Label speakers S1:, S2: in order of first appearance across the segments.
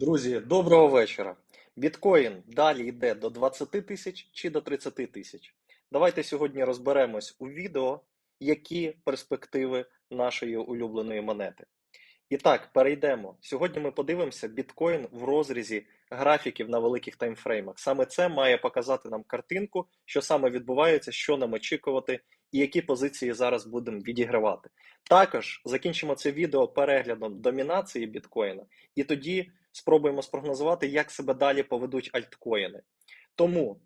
S1: Друзі, доброго вечора. Біткоін далі йде до 20 тисяч чи до 30 тисяч. Давайте сьогодні розберемось у відео, які перспективи нашої улюбленої монети. І так, перейдемо. Сьогодні ми подивимося біткоін в розрізі графіків на великих таймфреймах. Саме це має показати нам картинку, що саме відбувається, що нам очікувати і які позиції зараз будемо відігравати. Також закінчимо це відео переглядом домінації біткоїна, і тоді спробуємо спрогнозувати, як себе далі поведуть альткоїни. Тому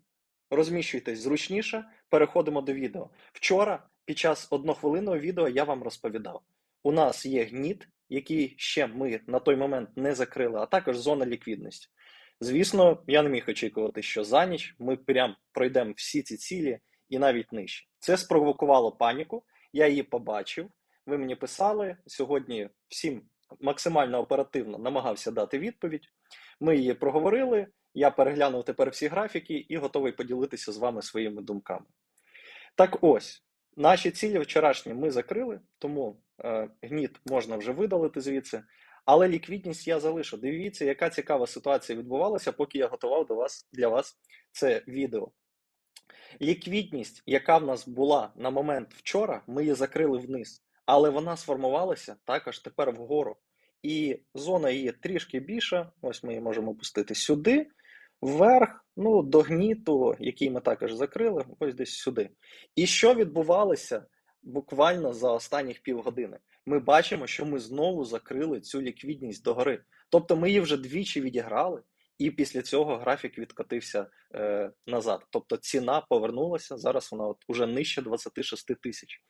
S1: розміщуйтесь зручніше, переходимо до відео. Вчора, під час однохвилинного відео, я вам розповідав: у нас є гніт, який ще ми на той момент не закрили, а також зона ліквідності. Звісно, я не міг очікувати, що за ніч ми прям пройдемо всі ці цілі і навіть нижче. Це спровокувало паніку, я її побачив. Ви мені писали сьогодні всім максимально оперативно намагався дати відповідь. Ми її проговорили. Я переглянув тепер всі графіки і готовий поділитися з вами своїми думками. Так ось, наші цілі вчорашні ми закрили, тому е, гніт можна вже видалити звідси. Але ліквідність я залишу. Дивіться, яка цікава ситуація відбувалася, поки я готував до вас для вас це відео. Ліквідність, яка в нас була на момент вчора, ми її закрили вниз, але вона сформувалася також тепер вгору. І зона її трішки більша. Ось ми її можемо опустити сюди, вверх, ну, до гніту, який ми також закрили, ось десь сюди. І що відбувалося буквально за останніх півгодини? Ми бачимо, що ми знову закрили цю ліквідність догори. Тобто ми її вже двічі відіграли, і після цього графік відкотився е, назад. Тобто ціна повернулася. Зараз вона от уже нижче 26 тисяч.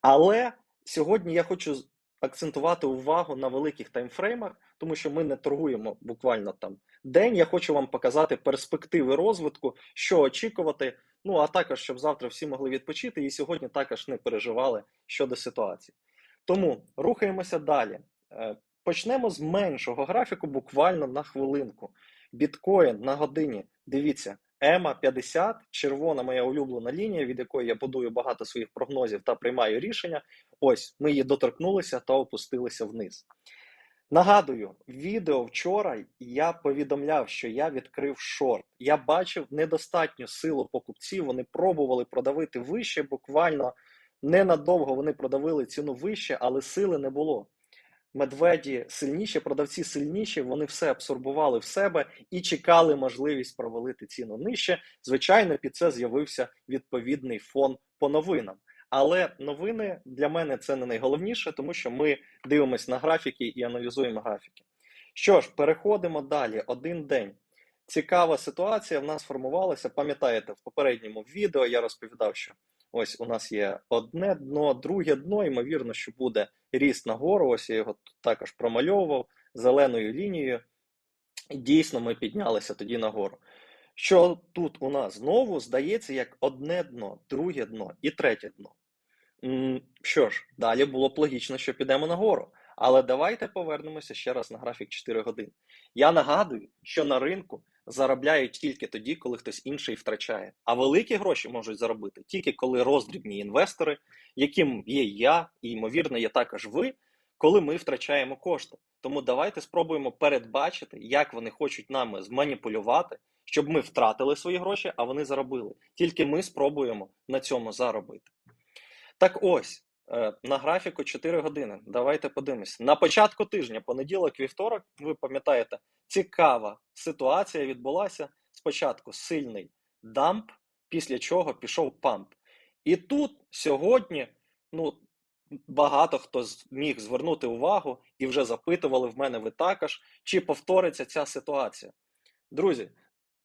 S1: Але сьогодні я хочу акцентувати увагу на великих таймфреймах, тому що ми не торгуємо буквально там день. Я хочу вам показати перспективи розвитку, що очікувати. Ну а також щоб завтра всі могли відпочити і сьогодні також не переживали щодо ситуації. Тому рухаємося далі. Е, Почнемо з меншого графіку, буквально на хвилинку. Біткоін на годині. Дивіться, ЕМА 50, червона моя улюблена лінія, від якої я будую багато своїх прогнозів та приймаю рішення. Ось ми її доторкнулися та опустилися вниз. Нагадую, відео вчора я повідомляв, що я відкрив шорт. Я бачив недостатню силу покупців. Вони пробували продавити вище, буквально ненадовго вони продавили ціну вище, але сили не було. Медведі сильніші, продавці сильніші, вони все абсорбували в себе і чекали можливість провалити ціну нижче. Звичайно, під це з'явився відповідний фон по новинам. Але новини для мене це не найголовніше, тому що ми дивимося на графіки і аналізуємо графіки. Що ж, переходимо далі. Один день. Цікава ситуація в нас формувалася. Пам'ятаєте, в попередньому відео я розповідав, що ось у нас є одне дно, друге дно, ймовірно, що буде ріст нагору. Ось я його також промальовував зеленою лінією. І дійсно ми піднялися тоді нагору. Що тут у нас знову здається як одне дно, друге дно і третє дно. Що ж, далі було б логічно, що підемо нагору. Але давайте повернемося ще раз на графік 4 годин. Я нагадую, що на ринку заробляють тільки тоді, коли хтось інший втрачає. А великі гроші можуть заробити тільки коли роздрібні інвестори, яким є я, і ймовірно, є також ви, коли ми втрачаємо кошти. Тому давайте спробуємо передбачити, як вони хочуть нами зманіпулювати, щоб ми втратили свої гроші, а вони заробили. Тільки ми спробуємо на цьому заробити. Так ось, на графіку 4 години. Давайте подивимося. На початку тижня, понеділок, вівторок, ви пам'ятаєте, цікава ситуація відбулася. Спочатку сильний дамп, після чого пішов памп. І тут сьогодні, ну, багато хто зміг звернути увагу і вже запитували в мене ви також, чи повториться ця ситуація. Друзі,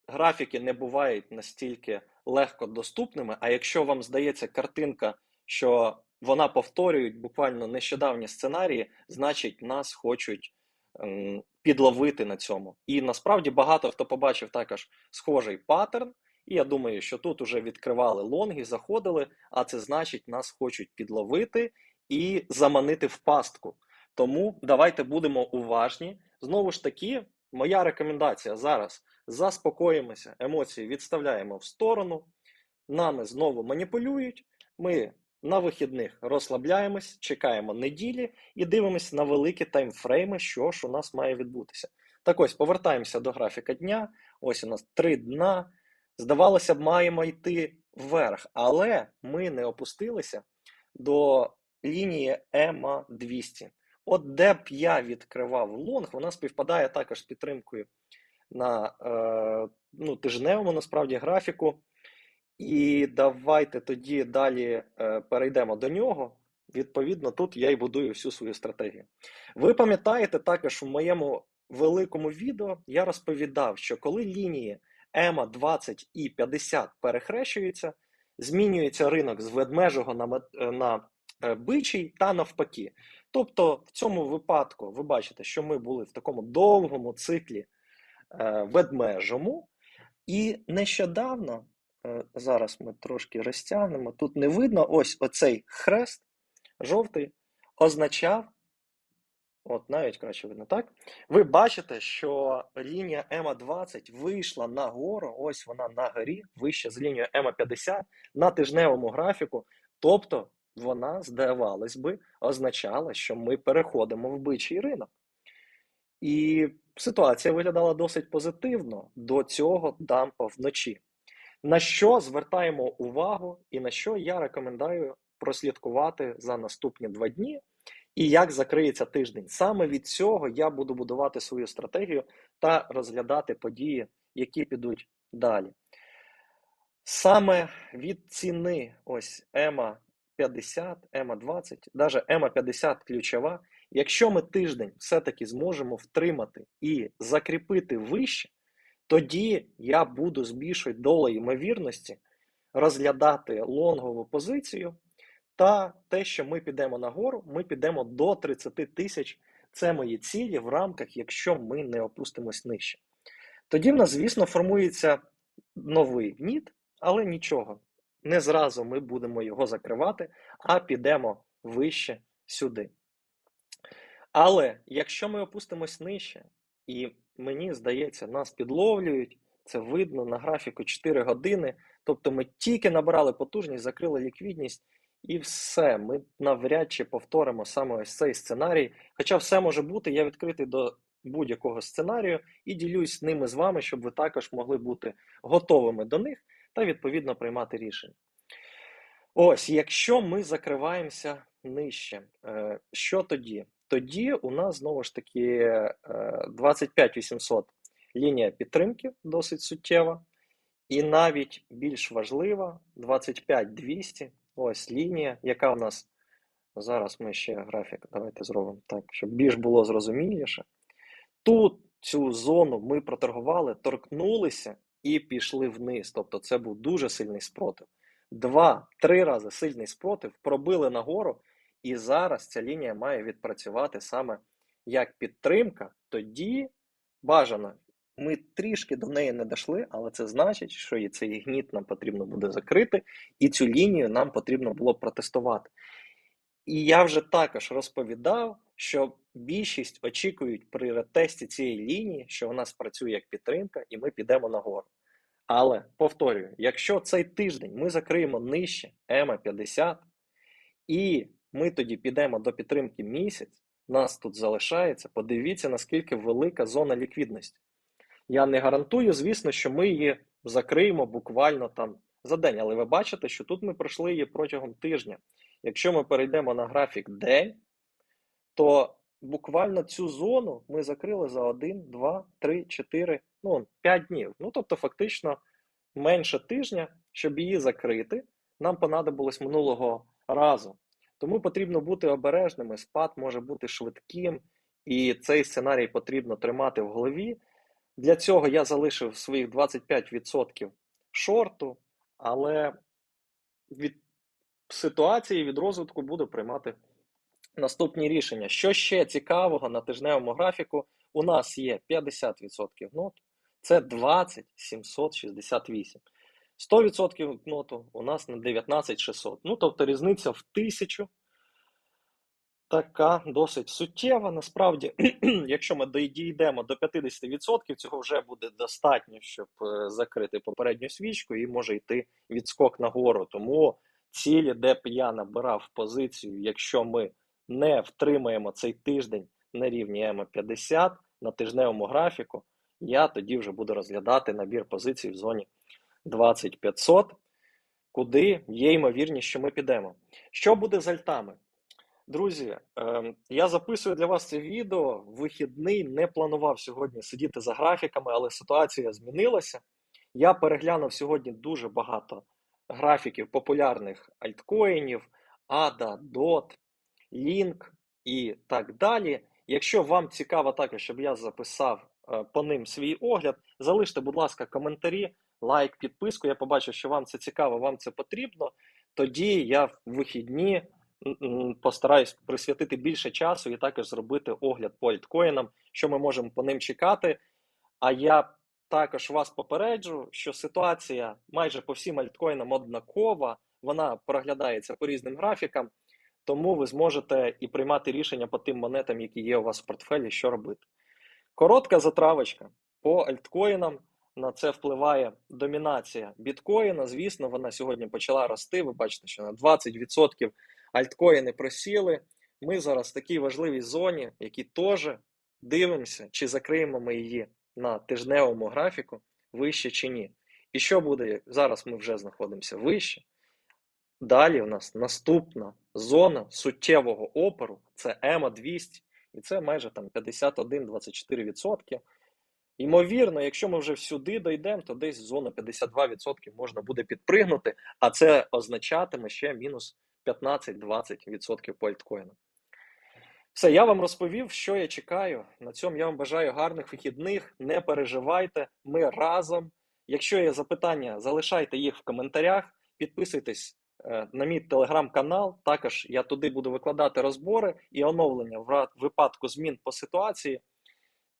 S1: графіки не бувають настільки легко доступними, а якщо вам здається картинка, що вона повторює буквально нещодавні сценарії, значить нас хочуть ем, підловити на цьому. І насправді багато хто побачив також схожий паттерн. І я думаю, що тут уже відкривали лонги, заходили, а це значить, нас хочуть підловити і заманити в пастку. Тому давайте будемо уважні. Знову ж таки, моя рекомендація зараз заспокоїмося, емоції відставляємо в сторону, нами знову маніпулюють. Ми на вихідних розслабляємось, чекаємо неділі і дивимося на великі таймфрейми, що ж у нас має відбутися. Так ось, повертаємося до графіка дня. Ось у нас три дна. Здавалося б, маємо йти вверх, але ми не опустилися до лінії EMA 200. От де б я відкривав лонг, вона співпадає також з підтримкою на е, ну, тижневому насправді графіку. І давайте тоді далі е, перейдемо до нього. Відповідно, тут я і будую всю свою стратегію. Ви пам'ятаєте також в моєму великому відео я розповідав, що коли лінії EMA 20 і 50 перехрещуються, змінюється ринок з ведмежого на, мет- на е, бичий та навпаки. Тобто, в цьому випадку ви бачите, що ми були в такому довгому циклі е, ведмежому, і нещодавно, е, зараз ми трошки розтягнемо, тут не видно, ось оцей хрест жовтий означав, от навіть краще видно, так? Ви бачите, що лінія ЕМА 20 вийшла нагору, ось вона на горі, вище з лінією ЕМА 50 на тижневому графіку. Тобто вона, здавалось би, означала, що ми переходимо в бичий ринок. І ситуація виглядала досить позитивно до цього дампа вночі. На що звертаємо увагу, і на що я рекомендую прослідкувати за наступні два дні, і як закриється тиждень. Саме від цього я буду будувати свою стратегію та розглядати події, які підуть далі. Саме від ціни ось EMA 50, EMA 20, навіть EMA 50 ключова. Якщо ми тиждень все-таки зможемо втримати і закріпити вище, тоді я буду з більшою долею ймовірності розглядати лонгову позицію та те, що ми підемо нагору, ми підемо до 30 тисяч. Це мої цілі в рамках, якщо ми не опустимось нижче. Тоді в нас, звісно, формується новий ніт, але нічого. Не зразу ми будемо його закривати, а підемо вище сюди. Але якщо ми опустимось нижче, і мені здається, нас підловлюють, це видно на графіку 4 години. Тобто ми тільки набрали потужність, закрили ліквідність, і все. Ми навряд чи повторимо саме ось цей сценарій. Хоча все може бути, я відкритий до будь-якого сценарію і ділюсь ними з вами, щоб ви також могли бути готовими до них та відповідно приймати рішення. Ось, якщо ми закриваємося нижче, е, що тоді? Тоді у нас знову ж таки е, 25 800 лінія підтримки досить суттєва, і навіть більш важлива 25 200 ось лінія, яка у нас зараз ми ще графік давайте зробимо так, щоб більш було зрозуміліше. Тут цю зону ми проторгували, торкнулися і пішли вниз. Тобто це був дуже сильний спротив. Два-три рази сильний спротив, пробили нагору, і зараз ця лінія має відпрацювати саме як підтримка. Тоді бажано. Ми трішки до неї не дійшли, але це значить, що і цей гніт нам потрібно буде закрити, і цю лінію нам потрібно було протестувати. І я вже також розповідав, що більшість очікують при ретесті цієї лінії, що вона спрацює як підтримка, і ми підемо нагору. Але повторюю, якщо цей тиждень ми закриємо нижче ЕМА 50, і ми тоді підемо до підтримки місяць, нас тут залишається, подивіться, наскільки велика зона ліквідності. Я не гарантую, звісно, що ми її закриємо буквально там за день, але ви бачите, що тут ми пройшли її протягом тижня. Якщо ми перейдемо на графік день, то буквально цю зону ми закрили за 1, 2, 3, 4, ну, 5 днів. Ну, тобто, фактично менше тижня, щоб її закрити, нам понадобилось минулого разу. Тому потрібно бути обережними, спад може бути швидким, і цей сценарій потрібно тримати в голові. Для цього я залишив своїх 25% шорту, але від ситуації, від розвитку буду приймати наступні рішення. Що ще цікавого на тижневому графіку? У нас є 50% нот, це 20 768. 100% ноту у нас на 19600. Ну, тобто різниця в тисячу така досить суттєва. Насправді, якщо ми дійдемо до 50%, цього вже буде достатньо, щоб е, закрити попередню свічку і може йти відскок нагору. Тому цілі, де б я набирав позицію, якщо ми не втримаємо цей тиждень на рівні ЕМА 50, на тижневому графіку, я тоді вже буду розглядати набір позицій в зоні 2500, куди є ймовірність, що ми підемо. Що буде з альтами? Друзі, ем, я записую для вас це відео. Вихідний не планував сьогодні сидіти за графіками, але ситуація змінилася. Я переглянув сьогодні дуже багато графіків популярних альткоїнів, ADA, DOT, Link і так далі. Якщо вам цікаво також, щоб я записав е, по ним свій огляд, залиште, будь ласка, коментарі, лайк, підписку. Я побачив, що вам це цікаво, вам це потрібно. Тоді я в вихідні постараюсь присвятити більше часу і також зробити огляд по альткоїнам, що ми можемо по ним чекати. А я також вас попереджу, що ситуація майже по всім альткоїнам однакова, вона проглядається по різним графікам, тому ви зможете і приймати рішення по тим монетам, які є у вас в портфелі, що робити. Коротка затравочка по альткоїнам. На це впливає домінація біткоїна. Звісно, вона сьогодні почала рости. Ви бачите, що на 20% альткоїни просіли. Ми зараз в такій важливій зоні, які теж дивимося, чи закриємо ми її на тижневому графіку вище чи ні. І що буде? Зараз ми вже знаходимося вище. Далі у нас наступна зона суттєвого опору це ЕМА 200, і це майже там 51-24%. Ймовірно, якщо ми вже сюди дійдемо, то десь зона 52% можна буде підпригнути, а це означатиме ще мінус 15-20% по альткоїнам. Все, я вам розповів, що я чекаю. На цьому я вам бажаю гарних вихідних. Не переживайте, ми разом. Якщо є запитання, залишайте їх в коментарях, підписуйтесь е, на мій телеграм-канал. Також я туди буду викладати розбори і оновлення в випадку змін по ситуації.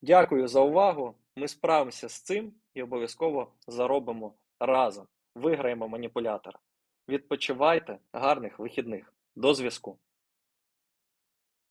S1: Дякую за увагу. Ми справимося з цим і обов'язково заробимо разом. Виграємо маніпулятора. Відпочивайте, гарних вихідних. До зв'язку.